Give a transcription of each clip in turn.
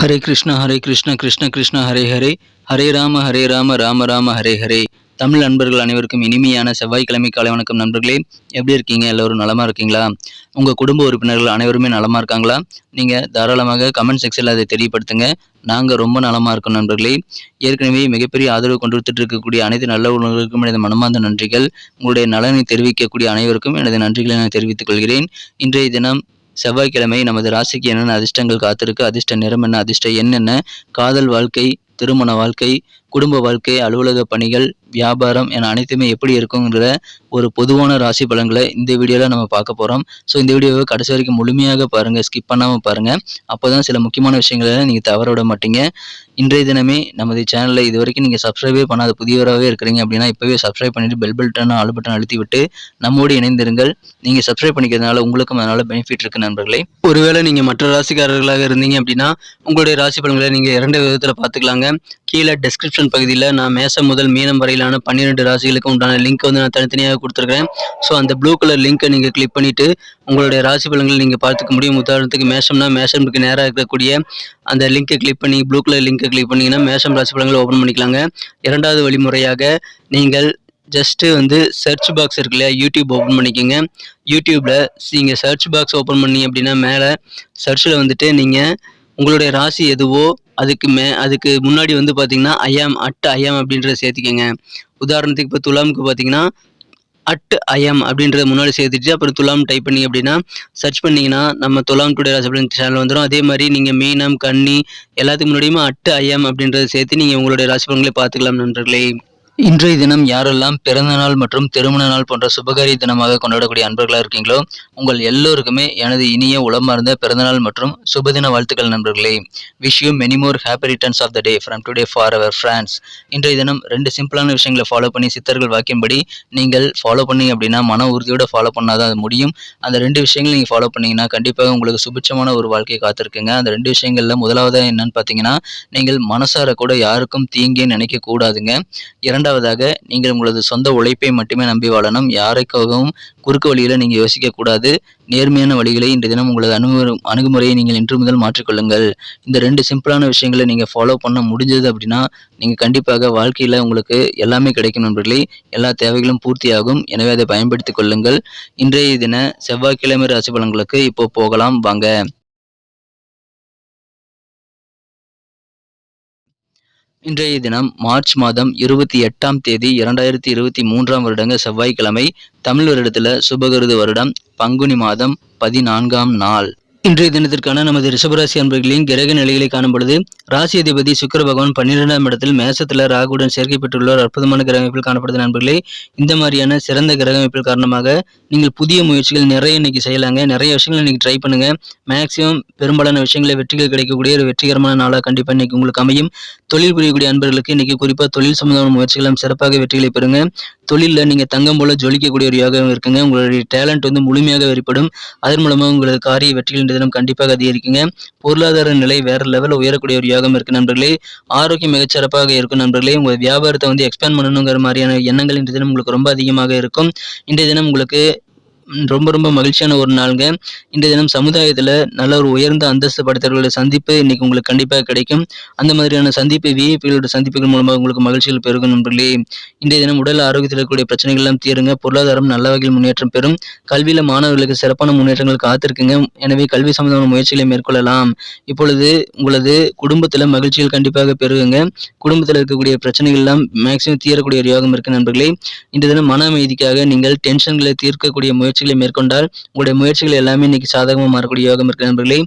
ஹரே கிருஷ்ணா ஹரே கிருஷ்ணா கிருஷ்ண கிருஷ்ணா ஹரே ஹரே. ஹரே ராம ஹரே ராம ராம ராம ஹரே ஹரே. தமிழ் நண்பர்கள் அனைவருக்கும் இனிமையான செவ்வாய்க்கிழமை காலை வணக்கம் நண்பர்களே. எப்படி இருக்கீங்க? எல்லோரும் நலமாக இருக்கீங்களா? உங்கள் குடும்ப உறுப்பினர்கள் அனைவருமே நலமாக இருக்காங்களா? நீங்கள் தாராளமாக கமெண்ட் செக்ஷனில் அதை தெரியப்படுத்துங்க. நாங்கள் ரொம்ப நலமாக இருக்கோம் நண்பர்களே. ஏற்கனவே மிகப்பெரிய ஆதரவு கொண்டு இருக்கக்கூடிய அனைத்து நல்ல உணர்வுகளுக்கும் எனது மனமார்ந்த நன்றிகள். உங்களுடைய நலனை தெரிவிக்கக்கூடிய அனைவருக்கும் எனது நன்றிகளை நான் தெரிவித்துக் கொள்கிறேன். இன்றைய தினம் செவ்வாய்க்கிழமை நமது ராசிக்கு என்னென்ன அதிர்ஷ்டங்கள் காத்திருக்கு? அதிர்ஷ்ட நிறம் என்ன? அதிர்ஷ்ட என்னென்ன காதல் வாழ்க்கை திருமண வாழ்க்கை குடும்ப வாழ்க்கை அலுவலக பணிகள் வியாபாரம் என அனைத்துமே எப்படி இருக்குங்கிற ஒரு பொதுவான ராசி பலன்களை இந்த வீடியோவில் நம்ம பார்க்க போகிறோம் ஸோ இந்த வீடியோவை கடைசி வரைக்கும் முழுமையாக பாருங்கள் ஸ்கிப் பண்ணாமல் பாருங்கள் அப்போ தான் சில முக்கியமான விஷயங்களை நீங்கள் தவற விட மாட்டீங்க. இன்றைய தினமே நமது சேனலில் இது வரைக்கும் நீங்கள் சப்ஸ்கிரைபே பண்ணாத புதியவராகவே இருக்கிறீங்க அப்படின்னா இப்போவே சப்ஸ்கிரைப் பண்ணிவிட்டு பெல் பட்டன் ஆல் பட்டன் அழுத்தி விட்டு நம்மோடு இணைந்திருங்கள். நீங்கள் சப்ஸ்கிரைப் பண்ணிக்கிறதுனால உங்களுக்கும் அதனால் பெனிஃபிட் இருக்குது நண்பர்களே. ஒருவேளை நீங்கள் மற்ற ராசிக்காரர்களாக இருந்தீங்க அப்படின்னா உங்களுடைய ராசி பலன்களை நீங்கள் இரண்டு விதத்தில் பார்த்துக்கலாங்க. கீழே டெஸ்கிரிப்ஷன் பகுதியில் நான் மேசம் முதல் மீனம் வரையிலான பன்னிரெண்டு ராசிகளுக்கு உண்டான லிங்க் வந்து நான் தனித்தனியாக கொடுத்துருக்கேன் ஸோ அந்த ப்ளூ கலர் லிங்க்கை நீங்கள் கிளிக் பண்ணிவிட்டு உங்களுடைய ராசி பலன்கள் நீங்கள் பார்த்துக்க முடியும். உதாரணத்துக்கு மேஷம்னா மேஷம்க்கு நேராக இருக்கக்கூடிய அந்த லிங்கை கிளிக் பண்ணி ப்ளூ கலர் லிங்கை கிளிக் பண்ணிங்கன்னா மேஷம் ராசி பலன்களை ஓப்பன் பண்ணிக்கலாங்க. இரண்டாவது வழிமுறையாக நீங்கள் ஜஸ்ட்டு வந்து சர்ச் பாக்ஸ் இருக்கு இல்லையா யூடியூப் ஓப்பன் பண்ணிக்கோங்க. யூடியூப்பில் நீங்கள் சர்ச் பாக்ஸ் ஓப்பன் பண்ணி அப்படின்னா மேலே சர்ச்சில் வந்துட்டு நீங்கள் உங்களுடைய ராசி எதுவோ அதுக்கு மே அதுக்கு முன்னாடி வந்து பார்த்தீங்கன்னா ஐயாம் அட் ஐயாம் அப்படின்றத சேர்த்துக்கோங்க. உதாரணத்துக்கு இப்போ துலாமுக்கு பார்த்தீங்கன்னா அட் ஐஎம் அப்படின்றத முன்னாடி சேர்த்துட்டு அப்புறம் துலாம் டைப் பண்ணி அப்படின்னா சர்ச் பண்ணிங்கன்னா நம்ம துலாம் டுடே ராசி அப்படின்னு சேனல் வந்துடும் அதே மாதிரி நீங்கள் மீனம் கன்னி எல்லாத்துக்கு முன்னாடியுமே அட் ஐஎம் அப்படின்றத சேர்த்து நீங்கள் உங்களுடைய ராசி பலன்களை பார்த்துக்கலாம் நண்பர்களே. இன்றைய தினம் யாரெல்லாம் பிறந்த நாள் மற்றும் திருமண நாள் போன்ற சுபகாரிய தினமாக கொண்டாடக்கூடிய அன்பர்களாக இருக்கீங்களோ உங்கள் எல்லோருக்குமே எனது இனிய உளமார்ந்த பிறந்தநாள் மற்றும் சுபதின வாழ்த்துக்கள் நண்பர்களே. Wish you many more happy returns of the day from today for our friends இன்றைய தினம் ரெண்டு சிம்பிளான விஷயங்களை ஃபாலோ பண்ணி சித்தர்கள் வாக்கியம்படி நீங்கள் ஃபாலோ பண்ணீங்க அப்படின்னா மன உறுதியோட ஃபாலோ பண்ணால் தான் அது முடியும். அந்த ரெண்டு விஷயங்கள் நீங்கள் ஃபாலோ பண்ணீங்கன்னா கண்டிப்பாக உங்களுக்கு சுபிட்சமான ஒரு வாழ்க்கையை காத்திருக்குங்க. அந்த ரெண்டு விஷயங்களில் முதலாவது என்னன்னு பார்த்தீங்கன்னா நீங்கள் மனசார கூட யாருக்கும் தீங்கே நினைக்க கூடாதுங்க. இரண்டாவதாக நீங்கள் உங்களது சொந்த உழைப்பை மட்டுமே நம்பி வாழணும். யாருக்காகவும் குறுக்கு வழியில் நீங்கள் யோசிக்கக்கூடாது நேர்மையான வழிகளை இன்று தினம் உங்களது அணுகு அணுகுமுறையை நீங்கள் இன்று முதல் மாற்றிக்கொள்ளுங்கள். இந்த ரெண்டு சிம்பிளான விஷயங்களை நீங்கள் ஃபாலோ பண்ண முடிஞ்சது அப்படின்னா நீங்கள் கண்டிப்பாக வாழ்க்கையில் உங்களுக்கு எல்லாமே கிடைக்கும் நண்பர்களே. எல்லா தேவைகளும் பூர்த்தியாகும். எனவே அதை பயன்படுத்திக் கொள்ளுங்கள். இன்றைய தின செவ்வாய்க்கிழமை ராசி பலன்களுக்கு இப்போ போகலாம். வாங்க. இன்றைய தினம் மார்ச் மாதம் இருபத்தி எட்டாம் தேதி இரண்டாயிரத்தி இருபத்தி மூன்றாம் வருடங்க செவ்வாய்க்கிழமை தமிழ் வருடத்தில் சுபகருது வருடம் பங்குனி மாதம் பதினான்காம் நாள். இன்றைய தினத்திற்கான நமது ரிஷபராசி அன்பர்களின் கிரக நிலைகளை காணும் பொழுது ராசி அதிபதி சுக்கர பகவான் பன்னிரெண்டாம் இடத்தில் மேசத்தில் ராகுடன் சேர்க்கை பெற்றுள்ள அற்புதமான கிரகமைப்பில் காணப்படுது நண்பர்களே. இந்த மாதிரியான சிறந்த கிரகமைப்பில் காரணமாக நீங்கள் புதிய முயற்சிகள் நிறைய இன்னைக்கு செய்யலாங்க. நிறைய விஷயங்கள் இன்னைக்கு ட்ரை பண்ணுங்க. மேக்சிமம் பெரும்பாலான விஷயங்களை வெற்றிகள் கிடைக்கக்கூடிய ஒரு வெற்றிகரமான நாளாக கண்டிப்பாக இன்னைக்கு உங்களுக்கு அமையும். தொழில் புரியக்கூடிய அன்பர்களுக்கு இன்னைக்கு குறிப்பாக தொழில் சம்பந்தமான முயற்சிகளும் சிறப்பாக வெற்றிகளை பெறுங்க. தொழிலில் நீங்கள் தங்கம் போல ஜொலிக்கக்கூடிய ஒரு யோகம் இருக்குங்க. உங்களுடைய டேலண்ட் வந்து முழுமையாக வெளிப்படும். அதன் மூலமாக உங்களது காரிய வெற்றிகள் இந்த தினம் கண்டிப்பாக அதிகரிக்குங்க. பொருளாதார நிலை வேற லெவலில் உயரக்கூடிய ஒரு யோகம் இருக்கு நண்பர்களே. ஆரோக்கியம் மிகச்சிறப்பாக இருக்கும் நண்பர்களே. உங்கள் வியாபாரத்தை வந்து எக்ஸ்பேண்ட் பண்ணணுங்கிற மாதிரியான எண்ணங்கள் இன்றைய தினம் உங்களுக்கு ரொம்ப அதிகமாக இருக்கும். இன்றைய தினம் உங்களுக்கு ரொம்ப ரொம்ப மகிழ்ச்சியான ஒரு நாளுங்க. இந்த தினம் சமுதாயத்தில் நல்ல ஒரு உயர்ந்த அந்தஸ்து படுத்தவர்களோட சந்திப்பு இன்னைக்கு உங்களுக்கு கண்டிப்பாக கிடைக்கும். அந்த மாதிரியான சந்திப்பு விஐபிகளோட சந்திப்புகள் மூலமாக உங்களுக்கு மகிழ்ச்சிகள் பெருகும் நண்பர்களே. இன்றைய தினம் உடல் ஆரோக்கியத்தில் இருக்கக்கூடிய பிரச்சனைகள் எல்லாம் தீருங்க. பொருளாதாரம் நல்ல வகையில் முன்னேற்றம் பெறும். கல்வியில் மாணவர்களுக்கு சிறப்பான முன்னேற்றங்கள் காத்திருக்குங்க. எனவே கல்வி சம்பந்தமான முயற்சிகளை மேற்கொள்ளலாம். இப்பொழுது உங்களது குடும்பத்தில் மகிழ்ச்சிகள் கண்டிப்பாக பெருகுங்க. குடும்பத்தில் இருக்கக்கூடிய பிரச்சனைகள் எல்லாம் மேக்சிமம் தீரக்கூடிய ஒரு யோகம் இருக்கு நண்பர்களே. இன்றைய தினம் மன அமைதிக்காக நீங்கள் டென்ஷன்களை தீர்க்கக்கூடிய முயற்சி முயற்சிகளை மேற்கொண்டால் உங்களுடைய முயற்சிகள் எல்லாமே இன்னைக்கு சாதகமாக மாறக்கூடிய யோகம் இருக்கு நண்பர்களே.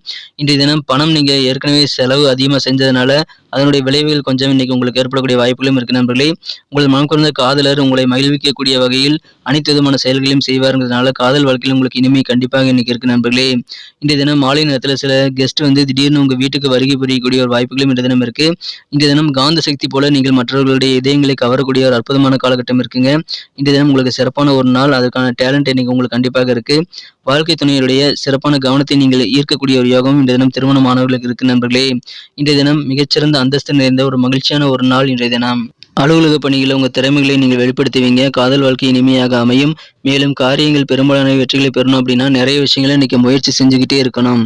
இன்றைய தினம் பணம் நீங்க ஏற்கனவே செலவு அதிகமாக செஞ்சதுனால அதனுடைய விளைவுகள் கொஞ்சம் இன்னைக்கு உங்களுக்கு ஏற்படக்கூடிய வாய்ப்புகளும் இருக்கு நண்பர்களே. உங்கள் மனம் குறைந்த காதலர் உங்களை மகிழ்விக்கக்கூடிய வகையில் அனைத்து விதமான செயல்களையும் செய்வாருங்கிறதுனால காதல் வாழ்க்கையில் உங்களுக்கு இனிமை கண்டிப்பாக இன்னைக்கு இருக்கு நண்பர்களே. இன்றைய தினம் மாலை நேரத்தில் சில கெஸ்ட் வந்து திடீர்னு உங்க வீட்டுக்கு வருகை புரியக்கூடிய ஒரு வாய்ப்புகளும் இன்றைய தினம் இருக்கு. இன்றைய தினம் காந்த சக்தி போல நீங்கள் மற்றவர்களுடைய இதயங்களை கவரக்கூடிய ஒரு அற்புதமான காலகட்டம் இருக்குங்க. இன்றைய தினம் உங்களுக்கு சிறப்பான ஒரு நாள். அதற்கான டேலண்ட் இன்னைக்கு உங்களுக்கு கண்டிப்பாக இருக்கு. வாழ்க்கை துணையுடைய சிறப்பான கவனத்தை நீங்கள் ஈர்க்கக்கூடிய ஒரு யோகம் இன்றைய தினம் திருமணமானவர்களுக்கு இருக்கு நண்பர்களே. இன்றைய தினம் மிகச்சிறந்த அந்தஸ்து நிறைந்த ஒரு மகிழ்ச்சியான ஒரு நாள் இன்றைய தினம். அலுவலக பணிகளில் உங்கள் திறமைகளை நீங்கள் வெளிப்படுத்துவீங்க. காதல் வாழ்க்கை இனிமையாக அமையும். மேலும் காரியங்கள் பெரும்பாலான வெற்றிகளை பெறணும் அப்படின்னா நிறைய விஷயங்களை இன்னைக்கு முயற்சி செஞ்சுக்கிட்டே இருக்கணும்.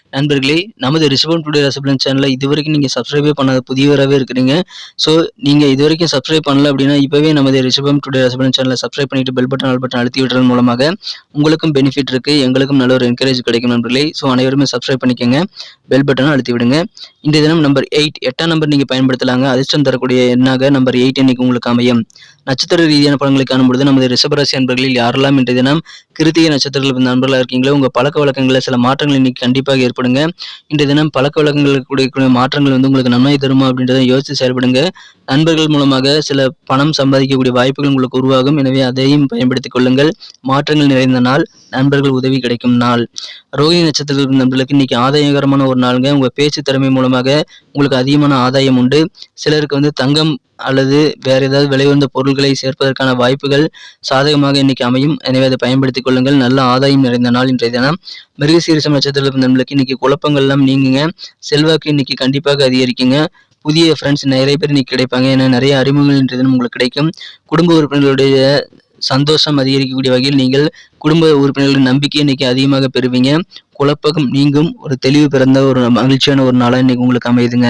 நண்பர்களே நமது ரிஷபம் டுடே ரசபலன் சேனலில் இது வரைக்கும் நீங்கள் சப்ஸ்கிரைபே பண்ணாத புதியவராகவே இருக்கிறீங்க. ஸோ நீங்கள் இது வரைக்கும் சப்ஸ்கிரைப் பண்ணல அப்படின்னா இப்போவே நமது ரிஷபம் டுடே ரசபலன் சேனலை சப்ஸ்கிரைப் பண்ணிட்டு பெல் பட்டன் ஆல் பட்டன் அழுத்தி விடுறது மூலமாக உங்களுக்கும் பெனிஃபிட் இருக்குது எங்களுக்கும் நல்ல ஒரு என்கரேஜ் கிடைக்கும் நண்பர்களே. ஸோ அனைவருமே சப்ஸ்கிரைப் பண்ணிக்கோங்க பெல் பட்டனை அழுத்தி விடுங்க. இந்த தினம் நம்பர் எயிட் எட்டாம் நம்பர் நீங்கள் பயன்படுத்தலாங்க. அதிர்ஷ்டம் தரக்கூடிய எண்ணாக நம்பர் எயிட் இன்னைக்கு உங்களுக்கு அமையும். நட்சத்திர ரீதியான படங்களை காணும்பொழுது நமது ரிஷபராசி அன்பர்களில் யாரெல்லாம் இன்றைய தினம் கிருத்திகை நட்சத்திரத்தில் நண்பர்களாக இருக்கீங்களோ உங்கள் பழக்க வழக்கங்களில் சில மாற்றங்கள் இன்னைக்கு கண்டிப்பாக செயல்படுங்க. இன்றைய தினம் பழக்க வழக்கங்களுக்கு கூடிய மாற்றங்கள் வந்து உங்களுக்கு நன்மை தருமா அப்படின்றத யோசித்து செயல்படுங்க. நண்பர்கள் மூலமாக சில பணம் சம்பாதிக்கக்கூடிய வாய்ப்புகள் உங்களுக்கு உருவாகும். எனவே அதையும் பயன்படுத்திக் கொள்ளுங்கள். மாற்றங்கள் நிறைந்த நாள். நண்பர்கள் உதவி கிடைக்கும் நாள். ரோஹிணி நட்சத்திரத்தில் நண்பர்களுக்கு இன்னைக்கு ஆதாயகரமான ஒரு நாளுங்க. உங்கள் பேச்சு திறமை மூலமாக உங்களுக்கு அதிகமான ஆதாயம் உண்டு. சிலருக்கு வந்து தங்கம் அல்லது வேற ஏதாவது விலை உயர்ந்த பொருட்களை சேர்ப்பதற்கான வாய்ப்புகள் சாதகமாக இன்னைக்கு அமையும். எனவே அதை பயன்படுத்திக் கொள்ளுங்கள். நல்ல ஆதாயம் நிறைந்த நாள் இன்றைய தினம். மிருகசீரிசம் நட்சத்திரத்தில் நம்மளுக்கு இன்னைக்கு குழப்பங்கள் எல்லாம் நீங்குங்க. செல்வாக்கு இன்னைக்கு கண்டிப்பாக அதிகரிக்குங்க. புதிய ஃப்ரெண்ட்ஸ் நிறைய பேர் இன்னைக்கு கிடைப்பாங்க. ஏன்னா நிறைய அறிமுகங்கள் இன்றைய தினம் உங்களுக்கு கிடைக்கும். குடும்ப உறுப்பினர்களுடைய சந்தோஷம் அதிகரிக்கக்கூடிய வகையில் நீங்கள் குடும்ப உறுப்பினர்களின் நம்பிக்கை இன்னைக்கு அதிகமாக பெறுவீங்க. குழப்பம் நீங்கும் ஒரு தெளிவு பிறந்த ஒரு மகிழ்ச்சியான ஒரு நாளாக இன்னைக்கு உங்களுக்கு அமையுதுங்க.